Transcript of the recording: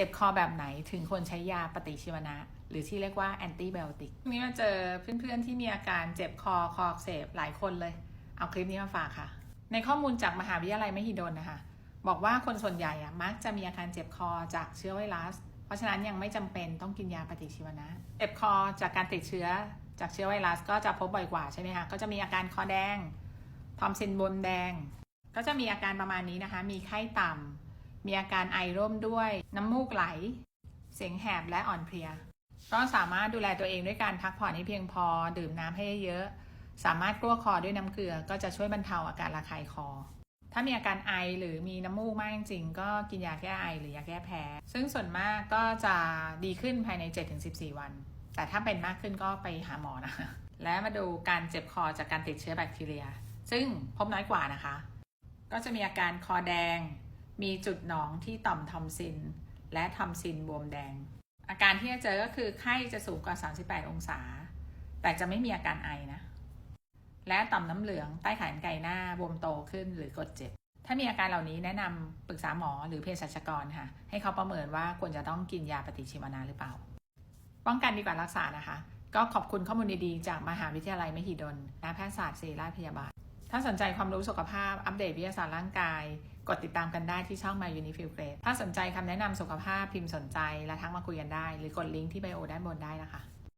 เจ็บคอแบบไหนถึงควรใช้ยาปฏิชีวนะ หรือที่เรียกว่าแอนติไบโอติกนี่มาเจอเพื่อนๆที่มีอาการเจ็บคอคออักเสบหลายคนเลย เอาคลิปนี้มาฝากค่ะ ในข้อมูลจากมหาวิทยาลัยมหิดลนะคะ บอกว่าคนส่วนใหญ่อะมักจะมีอาการเจ็บคอจากเชื้อไวรัส เพราะฉะนั้นยังไม่จำเป็นต้องกินยาปฏิชีวนะ เจ็บคอจากการติดเชื้อจากเชื้อไวรัสก็จะพบบ่อยกว่าใช่ไหมคะก็จะมีอาการคอแดงทอมซินบวมแดง ก็จะมีอาการประมาณนี้นะคะ มีไข้ต่ำ มีอาการไอร่วมด้วย น้ำมูกไหล เสียงแหบและอ่อนเพลีย ก็สามารถดูแลตัวเองด้วยการพักผ่อนให้เพียงพอ ดื่มน้ำให้เยอะ สามารถกลั้วคอด้วยน้ำเกลือ ก็จะช่วยบรรเทาอาการระคายคอ ถ้ามีอาการไอหรือมีน้ำมูกมากจริงๆ ก็กินยาแก้ไอหรือยาแก้แพ้ ซึ่งส่วนมากก็จะดีขึ้นภายใน 7-14 วัน แต่ถ้าเป็นมากขึ้นก็ไปหาหมอนะ และมาดูการเจ็บคอจากการติดเชื้อแบคทีเรีย ซึ่งพบน้อยกว่านะคะ ก็จะมีอาการคอแดง มีจุดหนองที่ต่อมทอมซิน และทอมซินบวมแดง อาการที่จะเจอก็คือไข้จะสูงกว่า 38 องศา แต่จะไม่มีอาการไอนะ และต่อมน้ำเหลืองใต้ขานไก่หน้าบวมโตขึ้นหรือกดเจ็บ ถ้ามีอาการเหล่านี้แนะนำปรึกษาหมอหรือเภสัชกรค่ะ ให้เขาประเมินว่าควรจะต้องกินยาปฏิชีวนะหรือเปล่า ป้องกันดีกว่ารักษานะคะ ก็ขอบคุณข้อมูลดีๆจากมหาวิทยาลัยมหิดลณแพทยศาสตร์ศิริราชพยาบาล ถ้าสนใจความรู้สุขภาพอัปเดตวิทยาศาสตร์ร่างกาย กดติดตามกันได้ที่ช่อง My Unifil Grade ถ้าสนใจคำแนะนำสุขภาพพิมพ์สนใจและทักมาคุยกันได้ หรือกดลิงก์ที่ไบโอด้านบนได้นะคะ